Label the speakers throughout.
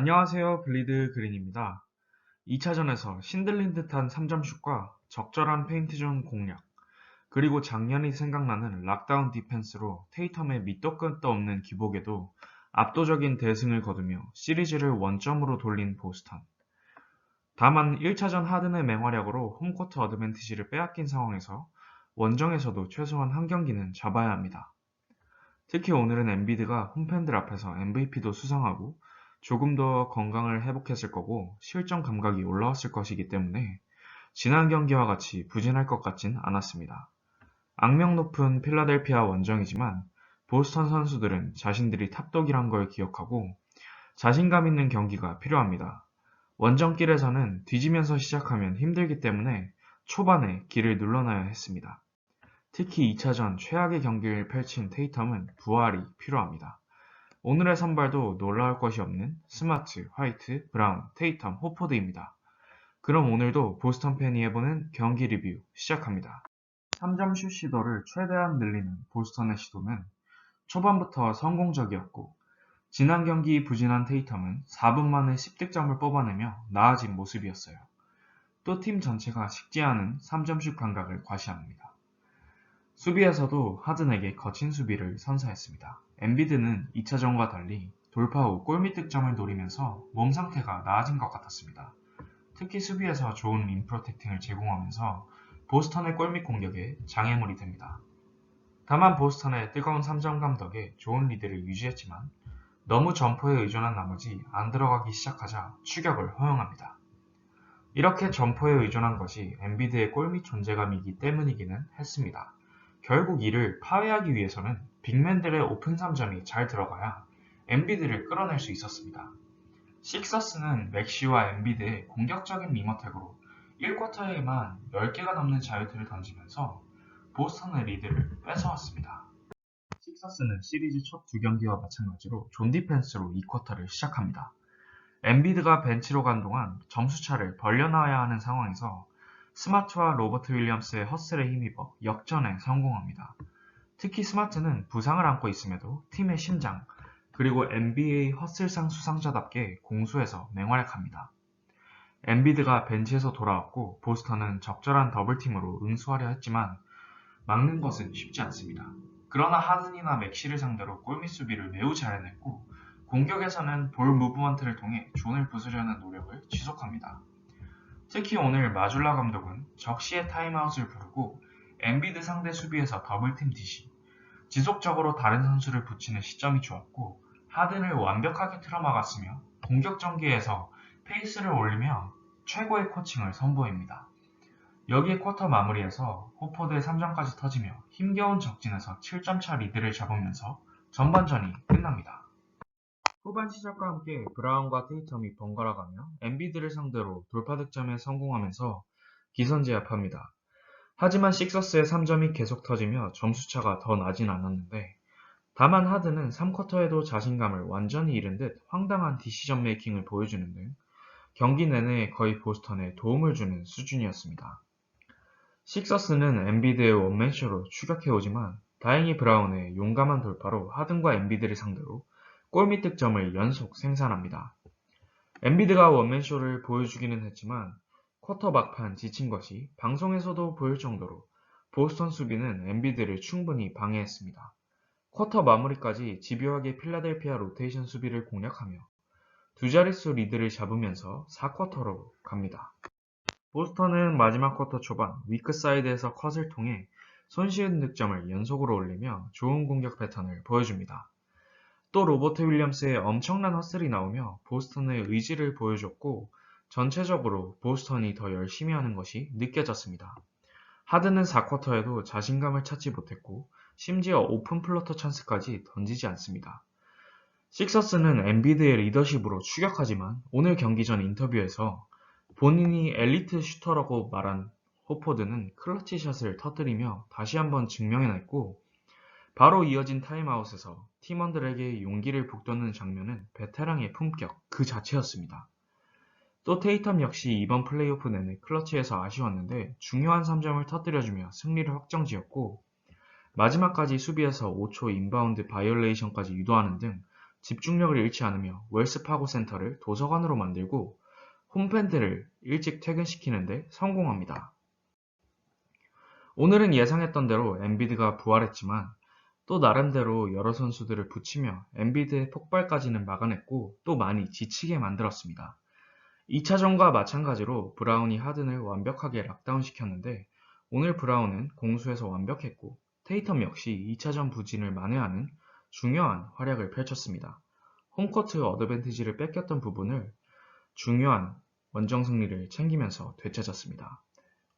Speaker 1: 안녕하세요. 블리드 그린입니다. 2차전에서 신들린 듯한 3점슛과 적절한 페인트존 공략, 그리고 작년이 생각나는 락다운 디펜스로 테이텀의 밑도 끝도 없는 기복에도 압도적인 대승을 거두며 시리즈를 원점으로 돌린 보스턴. 다만 1차전 하든의 맹활약으로 홈코트 어드밴티지를 빼앗긴 상황에서 원정에서도 최소한 한 경기는 잡아야 합니다. 특히 오늘은 엔비드가 홈팬들 앞에서 MVP도 수상하고 조금 더 건강을 회복했을 거고 실전 감각이 올라왔을 것이기 때문에 지난 경기와 같이 부진할 것 같진 않았습니다. 악명 높은 필라델피아 원정이지만 보스턴 선수들은 자신들이 탑독이란 걸 기억하고 자신감 있는 경기가 필요합니다. 원정길에서는 뒤지면서 시작하면 힘들기 때문에 초반에 길을 눌러놔야 했습니다. 특히 2차전 최악의 경기를 펼친 테이텀은 부활이 필요합니다. 오늘의 선발도 놀라울 것이 없는 스마트, 화이트, 브라운, 테이텀, 호포드입니다. 그럼 오늘도 보스턴 팬이 해보는 경기 리뷰 시작합니다. 3점 슛 시도를 최대한 늘리는 보스턴의 시도는 초반부터 성공적이었고 지난 경기 부진한 테이텀은 4분 만에 10득점을 뽑아내며 나아진 모습이었어요. 또 팀 전체가 식지 않은 3점슛 감각을 과시합니다. 수비에서도 하든에게 거친 수비를 선사했습니다. 엔비드는 2차전과 달리 돌파 후 골밑 득점을 노리면서 몸 상태가 나아진 것 같았습니다. 특히 수비에서 좋은 림 프로텍팅을 제공하면서 보스턴의 골밑 공격에 장애물이 됩니다. 다만 보스턴의 뜨거운 3점 감 덕에 좋은 리드를 유지했지만 너무 점퍼에 의존한 나머지 안 들어가기 시작하자 추격을 허용합니다. 이렇게 점퍼에 의존한 것이 엔비드의 골밑 존재감이기 때문이기는 했습니다. 결국 이를 파괴하기 위해서는 빅맨들의 오픈 3점이 잘 들어가야 엔비드를 끌어낼 수 있었습니다. 식서스는 맥시와 엔비드의 공격적인 미머택으로 1쿼터에만 10개가 넘는 자유투를 던지면서 보스턴의 리드를 뺏어왔습니다. 식서스는 시리즈 첫 두 경기와 마찬가지로 존 디펜스로 2쿼터를 시작합니다. 엔비드가 벤치로 간 동안 점수차를 벌려놔야 하는 상황에서 스마트와 로버트 윌리엄스의 허슬에 힘입어 역전에 성공합니다. 특히 스마트는 부상을 안고 있음에도 팀의 심장, 그리고 NBA 허슬상 수상자답게 공수에서 맹활약합니다. 엔비드가 벤치에서 돌아왔고 보스턴은 적절한 더블팀으로 응수하려 했지만 막는 것은 쉽지 않습니다. 그러나 하든이나 맥시를 상대로 골밑 수비를 매우 잘 해냈고 공격에서는 볼 무브먼트를 통해 존을 부수려는 노력을 지속합니다. 특히 오늘 마줄라 감독은 적시의 타임아웃을 부르고 엔비드 상대 수비에서 더블팀 디시 지속적으로 다른 선수를 붙이는 시점이 좋았고 하든을 완벽하게 틀어막았으며 공격 전개에서 페이스를 올리며 최고의 코칭을 선보입니다. 여기에 쿼터 마무리에서 호포드의 3점까지 터지며 힘겨운 적진에서 7점차 리드를 잡으면서 전반전이 끝납니다. 후반 시작과 함께 브라운과 테이텀이 번갈아가며 엔비드를 상대로 돌파 득점에 성공하면서 기선제압합니다. 하지만 식서스의 3점이 계속 터지며 점수차가 더 나진 않았는데 다만 하드는 3쿼터에도 자신감을 완전히 잃은 듯 황당한 디시전 메이킹을 보여주는 등 경기 내내 거의 보스턴에 도움을 주는 수준이었습니다. 식서스는 엔비드의 원맨쇼로 추격해오지만 다행히 브라운의 용감한 돌파로 하든과 엔비드를 상대로 골밑 득점을 연속 생산합니다. 엔비드가 원맨쇼를 보여주기는 했지만 쿼터 막판 지친 것이 방송에서도 보일 정도로 보스턴 수비는 엔비드를 충분히 방해했습니다. 쿼터 마무리까지 집요하게 필라델피아 로테이션 수비를 공략하며 두 자릿수 리드를 잡으면서 4쿼터로 갑니다. 보스턴은 마지막 쿼터 초반 위크 사이드에서 컷을 통해 손쉬운 득점을 연속으로 올리며 좋은 공격 패턴을 보여줍니다. 또 로버트 윌리엄스의 엄청난 허슬이 나오며 보스턴의 의지를 보여줬고 전체적으로 보스턴이 더 열심히 하는 것이 느껴졌습니다. 하드는 4쿼터에도 자신감을 찾지 못했고 심지어 오픈 플러터 찬스까지 던지지 않습니다. 식서스는 엔비드의 리더십으로 추격하지만 오늘 경기 전 인터뷰에서 본인이 엘리트 슈터라고 말한 호포드는 클러치샷을 터뜨리며 다시 한번 증명해냈고 바로 이어진 타임아웃에서 팀원들에게 용기를 북돋는 장면은 베테랑의 품격 그 자체였습니다. 또 테이텀 역시 이번 플레이오프 내내 클러치에서 아쉬웠는데 중요한 3점을 터뜨려주며 승리를 확정지었고 마지막까지 수비에서 5초 인바운드 바이올레이션까지 유도하는 등 집중력을 잃지 않으며 웰스 파고 센터를 도서관으로 만들고 홈팬들을 일찍 퇴근시키는데 성공합니다. 오늘은 예상했던 대로 엔비드가 부활했지만 또 나름대로 여러 선수들을 붙이며 엔비드의 폭발까지는 막아냈고 또 많이 지치게 만들었습니다. 2차전과 마찬가지로 브라운이 하든을 완벽하게 락다운 시켰는데 오늘 브라운은 공수에서 완벽했고 테이텀 역시 2차전 부진을 만회하는 중요한 활약을 펼쳤습니다. 홈코트 어드밴티지를 뺏겼던 부분을 중요한 원정 승리를 챙기면서 되찾았습니다.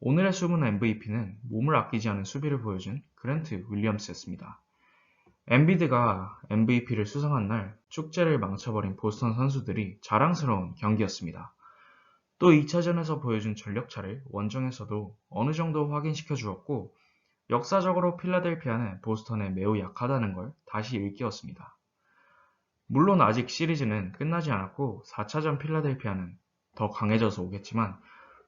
Speaker 1: 오늘의 숨은 MVP는 몸을 아끼지 않은 수비를 보여준 그랜트 윌리엄스였습니다. 엔비드가 MVP를 수상한 날 축제를 망쳐버린 보스턴 선수들이 자랑스러운 경기였습니다. 또 2차전에서 보여준 전력차를 원정에서도 어느 정도 확인시켜 주었고 역사적으로 필라델피아는 보스턴에 매우 약하다는 걸 다시 일깨웠습니다. 물론 아직 시리즈는 끝나지 않았고 4차전 필라델피아는 더 강해져서 오겠지만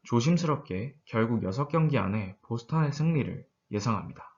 Speaker 1: 조심스럽게 결국 6경기 안에 보스턴의 승리를 예상합니다.